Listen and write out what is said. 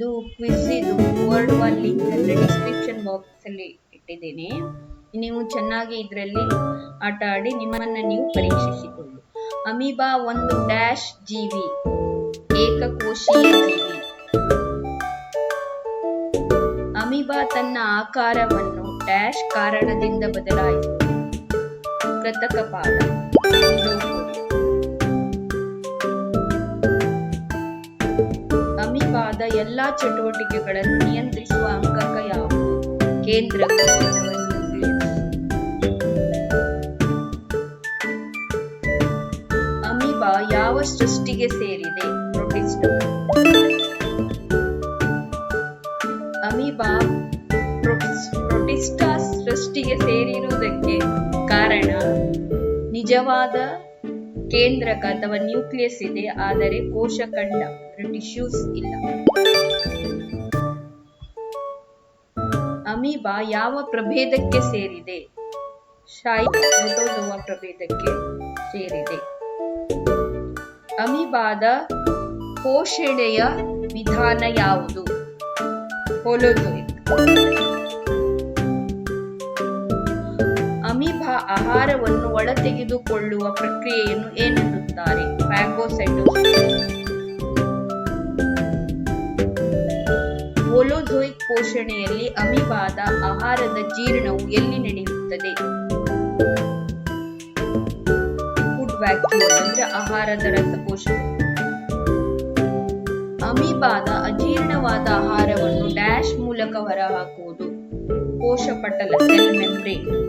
ಇದು ಕ್ವಿಜ್ ಇದು word one link ಅಂದರೆ ಡಿಸ್ಕ್ರಿಪ್ಷನ್ ಬಾಕ್ಸ್ ಅಲ್ಲಿ ಇಟ್ಟಿದ್ದೇನೆ. ನೀವು ಚೆನ್ನಾಗಿ ಇದರಲ್ಲಿ ಆಟ ಆಡಿ ನಿಮ್ಮನ್ನು ನೀವು ಪರೀಕ್ಷಿಸಿಕೊಳ್ಳಿ. ಅಮೀಬಾ ಒಂದು ಡ್ಯಾಶ್ ಜೀವಿ ಏಕಕೋಶೀಯ ಜೀವಿ ಅಮೀಬಾ ತನ್ನ ಆಕಾರವನ್ನು ಡ್ಯಾಶ್ ಕಾರಣದಿಂದ ಬದಲಾಯಿತು ಕೃತಕ ಪಾದ. ಅಮೀಬಾದ ಎಲ್ಲಾ ಚಟುವಟಿಕೆಗಳನ್ನು ನಿಯಂತ್ರಿಸುವ ಅಂಗಾಂಗ ಯಾವುದು? ಕೇಂದ್ರ ಅಮೀಬಾ ಯಾವ ಸೃಷ್ಟಿಗೆ ಸೇರಿದೆ? ಪ್ರೊಟಿಸ್ಟ್. ಅಮೀಬಾ ಪ್ರೊಟಿಸ್ಟಾ ಸೃಷ್ಟಿಗೆ ಸೇರಿರುವುದಕ್ಕೆ ಕಾರಣ ನಿಜವಾದ ಕೇಂದ್ರಕ ಅಥವಾ ನ್ಯೂಕ್ಲಿಯಸ್ ಇದೆ, ಆದರೆ ಕೋಶಖಂಡ ಟಿಶ್ಯೂಸ್ ಇಲ್ಲ. ಅಮೀಬಾ ಯಾವ ಪ್ರಭೇದಕ್ಕೆ ಸೇರಿದೆ? ಶಾಯಿ ಪ್ರಭೇದಕ್ಕೆ ಸೇರಿದೆ. ಅಮೀಬಾದ ಪೋಷಣೆಯ ವಿಧಾನ ಯಾವುದು? ಹೋಲೋಜೋಯಿಕ್ ಆಹಾರವನ್ನು ಒಳತೆಗೆದುಕೊಳ್ಳುವ ಪ್ರಕ್ರಿಯೆಯನ್ನು ಏನೆನ್ನುತ್ತಾರೆ? ಫ್ಯಾಗೋಸೈಟೋಸಿಸ್ ಪೋಷಣೆಯಲ್ಲಿ ಅಮಿಬಾದ ಆಹಾರದ ಜೀರ್ಣವು ಎಲ್ಲಿ ನಡೆಯುತ್ತದೆ? ಫುಡ್ ಆಹಾರದ ರಸಕೋಶ. ಅಮಿಬಾದ ಅಜೀರ್ಣವಾದ ಆಹಾರವನ್ನು ಡ್ಯಾಶ್ ಮೂಲಕ ಹೊರಹಾಕುವುದು. ಕೋಶ ಮೆಂಬ್ರೇನ್.